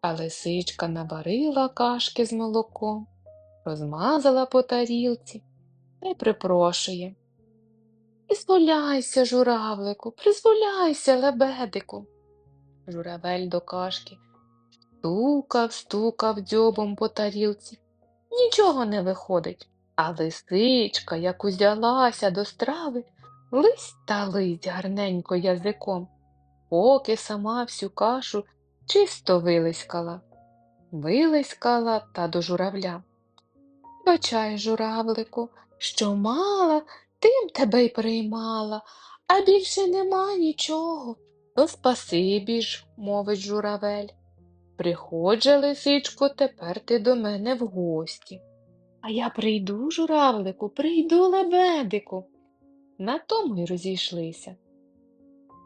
А лисичка наварила кашки з молоком, розмазала по тарілці та й припрошує. Призволяйся, журавлику, призволяйся, лебедику. Журавель до кашки стукав, стукав дзьобом по тарілці. Нічого не виходить, а лисичка, як узялася до страви, лись та лись гарненько язиком, поки сама всю кашу чисто вилискала. Вилискала та до журавля. Бачай, журавлику, що мала, тим тебе й приймала, а більше нема нічого. То спасибі ж, мовить журавель. Приходь же, лисичко, тепер ти до мене в гості. А я прийду, журавлику, прийду, лебедику. На тому й розійшлися.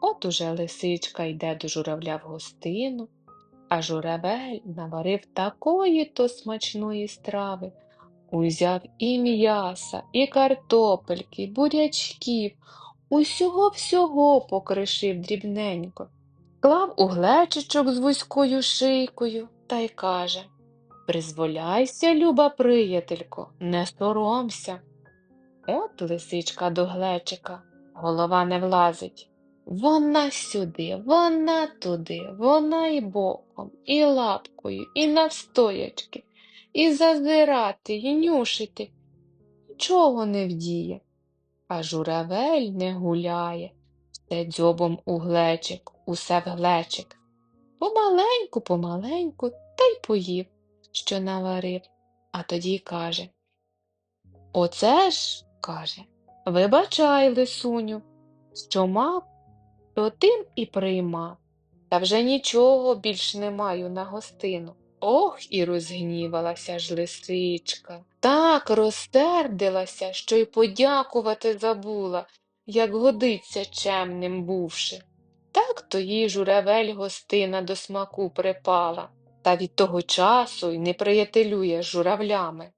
От уже лисичка йде до журавля в гостину, а журавель наварив такої то смачної страви. Узяв і м'яса, і картопельки, і бурячків, усього всього покришив дрібненько, клав у глечичок з вузькою шийкою та й каже Призволяйся, люба приятелько, не соромся. От лисичка до глечика, голова не влазить. Вона сюди, вона туди, вона і боком, і лапкою, і навстоячки, і зазирати, і нюшити. Нічого не вдіє. А журавель не гуляє, все дзьобом у глечик, усе в глечик. Помаленьку, помаленьку, та й поїв, що наварив, а тоді каже Оце ж, каже, вибачай, лисуню, що мав, то тим і приймав. Та вже нічого більш не маю на гостину. Ох, і розгнівалася ж лисичка. Так розсердилася, що й подякувати забула, як годиться чемним бувши. Так то їй журавель гостина до смаку припала, та від того часу й не приятелює журавлями.